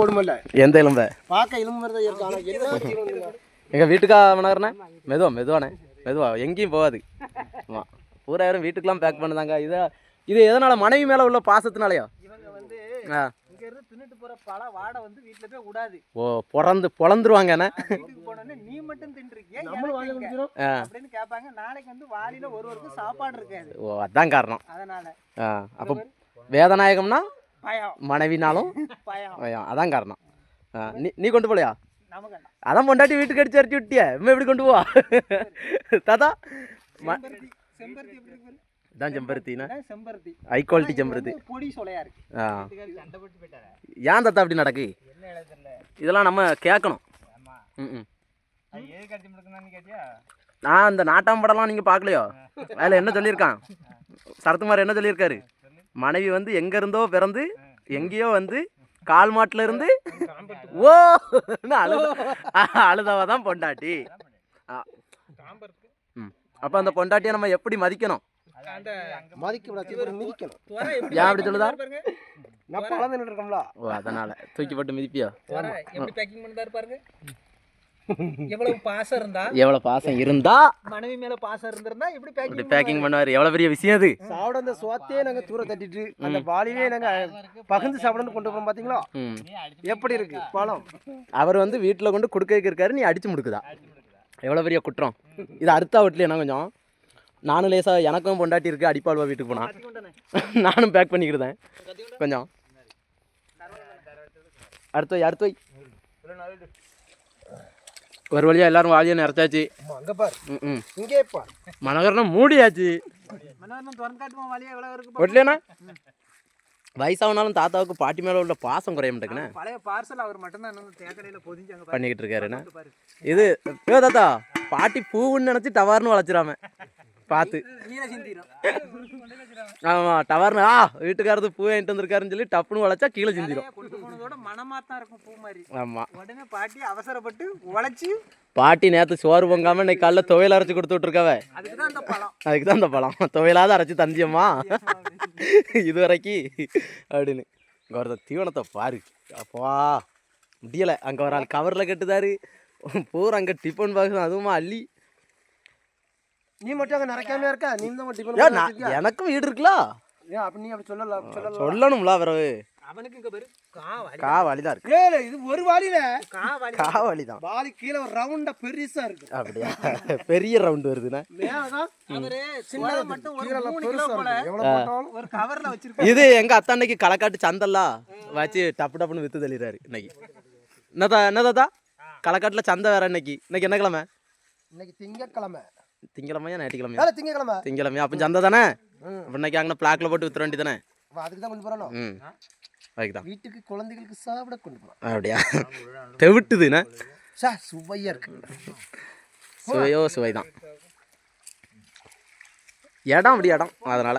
போடுமல்ல? எந்த எலும்பை? பார்க்க எலும்பு? எங்கள் வீட்டுக்கா மனகரண்ணே மெதுவா மெதுவாண்ணே. மெதுவா எங்கேயும் போகாது. ஆமாம் பூரா யாரும் வீட்டுக்கெலாம் பேக் பண்ணுதாங்க. இதை இது எதனால் மனைவி மேலே உள்ள பாசத்தினாலயா? இவங்க வந்து ஆ. இங்க இருந்து தின்னுட்டு போற பழ வாடை வந்து வீட்டுல போய் விடாது. ஓ பிறந்து போனோடனே நீ மட்டும் தின்றுருக்கிய? நம்மளும் வாங்கி குடிக்கிறோம் ஆ. அப்படின்னு கேட்பாங்க. நாளைக்கு வந்து வாளியில ஒருவருக்கும் சாப்பாடு இருக்காது. ஓ அதான் காரணம். அதனால. ஆ அப்போ வேதநாயகம்னா? மனைவினாலும் பயம். அதான் காரணம். நீ நீ கொண்டு போலையா? அதான் பொண்டாட்டி வீட்டுக்கு அடிச்சு அடிச்சு விட்டிய. இம்மா எப்படி கொண்டு போவா? தாத்தா. இதான் செம்பருத்தினா? செம்பருத்தி. ஹை குவாலிட்டி செம்பருத்தி. பொடி சொலையா இருக்கு. ஏன் தாத்தா அப்படி நடக்கு? இதெல்லாம் நம்ம கேட்கணும். ஆமா. ம் நான் அந்த நாட்டாம் படம்லாம் நீங்கள் பார்க்கலையோ? அதில் என்ன சொல்லியிருக்கான்? சரத்குமார் என்ன சொல்லியிருக்காரு? மனைவி வந்து எங்க இருந்தோ பிறந்து எங்கேயோ வந்து கால் மாட்டுல இருந்து ஓ! அழுத அழுதவ தான் பொண்டாட்டி. அப்போ அந்த பொண்டாட்டியை நம்ம எப்படி மதிக்கணும்? ஏன் அப்படி சொல்லுதா? ஓ அதனால. தூக்கி போட்டு மிதிப்பியா? எவ்வளவு பாசம் இருந்தா? எவ்வளோ பாசம் இருந்தா? மனைவி மேல பாசம் இருந்திருந்தா எப்படி இப்படி பேக்கிங் பேக்கிங் பண்ணுவார். எவ்வளோ பெரிய விஷயம் அது? சாப்பிட அந்த சோத்தையே நாங்கள் தூர தட்டிட்டு அந்த பாலிலே நாங்கள் பகிர்ந்து சாப்பிடணும்னு கொண்டு போகிறோம் பார்த்தீங்களா ம். எப்படி இருக்கு? பழம். அவர் வந்து வீட்டில் கொண்டு கொடுக்க வைக்கிருக்காரு நீ அடிச்சு முடுக்குதா எவ்வளோ பெரிய குற்றம். இது அறுத்தா வீட்டில் என்ன கொஞ்சம்? நானும் லேசாக எனக்கும் பொண்டாட்டி இருக்கு அடிப்பாள்வா வீட்டுக்கு போனா. நானும் பேக் பண்ணிக்கிறதேன் கொஞ்சம். அடுத்து வை அடுத்து வை ஒரு வழியா எல்லாரும் வாலியை நிறைச்சாச்சு அங்க பாரு. ம் ம். இங்கே பாரு. மனகரணம் மூடியாச்சு. வழியா. ஒட்லேண்ணா வயசாகனாலும் தாத்தாவுக்கு பாட்டி மேலே உள்ள பாசம் குறைய மாட்டேங்கண்ணே பழைய பார்சல் அவர் மட்டும்தான் பண்ணிக்கிட்டு இருக்காருண்ணே இது ஏ தாத்தா பாட்டி பூவுன்னு நினச்சி டவர்னு வளர்ச்சிடாம பார்த்து ஆமாம் டவர்னு ஆ வீட்டுக்காரது பூ வாங்கிட்டு வந்திருக்காருன்னு சொல்லி டப்புன்னு வளைச்சா கீழே தான் இருக்கும் பூ மாதிரி. ஆமாம் உடனே பாட்டி அவசரப்பட்டு உழைச்சு பாட்டி நேற்று சோறு பொங்காம இன்னைக்கு காலைல துவையல் அரைச்சி கொடுத்து விட்ருக்கவ அதுக்கு தான் அந்த பழம். அதுக்கு தான் இந்த பழம். துவையலாவது அரைச்சி தந்தியம்மா. இது வரைக்கும் அப்படின்னு. ஒருத்தர் தீவனத்தை பாரு. அப்பா முடியலை. அங்கே ஒரு ஆள் கவரில் கட்டுதாரு. பூரா அங்கே டிஃபன் பாக்ஸ் அதுவுமா அள்ளி. நீ மட்டும் அங்கே நிறைக்காம இருக்கா? நீ தான் ஏன் டிஃபன் நான் எனக்கும் வீடு இருக்குல்ல? ஏன் அப்படி நீ அப்படி சொல்லலாம் சொல்லலாம் சொல்லணும்ல பிறகு. அவனுக்கு இங்க பேரு காவாளி கா வழி தான் இருக்கு ஏல இது ஒரு வாளியில காவாளி கா வழி தான் கீழே ஒரு ரவுண்டா பெருசா இருக்கு. அப்படியா? பெரிய ரவுண்டு மேலதான் அவரு சின்னதை மட்டும் ஒரு கீழே மூணு பெருசா கிலோ போல. இருக்கு எவ்வளவு போட்டாலும் ஒரு கவர்ல வச்சிருக்கோம் இது எங்க அத்தாண்டைக்கு களக்காட்டு சந்தல்லா வச்சு டப்பு டப்புன்னு வித்து தள்ளிடுறாரு இன்னைக்கு. என்னதா என்னதாத்தா? களக்காட்டுல சந்தை வேற இன்னைக்கு. இன்னைக்கு என்ன கிழமை? இன்னைக்கு திங்கக்கிழமை திங்கிழமையா ஞாயிற்றுக்கிழமையா? வேலை திங்கக்கிழமை. திங்கிழமையா அப்போ சந்தை தானே இன்னைக்கு அங்கே பிளாக்ல போட்டு வித்துற வேண்டி தானே அப்ப அதுக்கு தான் கொண்டு போறோம் ம். அதுக்கு தான் வீட்டுக்கு குழந்தைகளுக்கு சாப்பிட கொண்டு போறோம். அப்படியா? தெவிட்டுதுண்ணே சா சுவையா இருக்கு. சுவையோ சுவை தான் இடம் அப்படி இடம். அதனால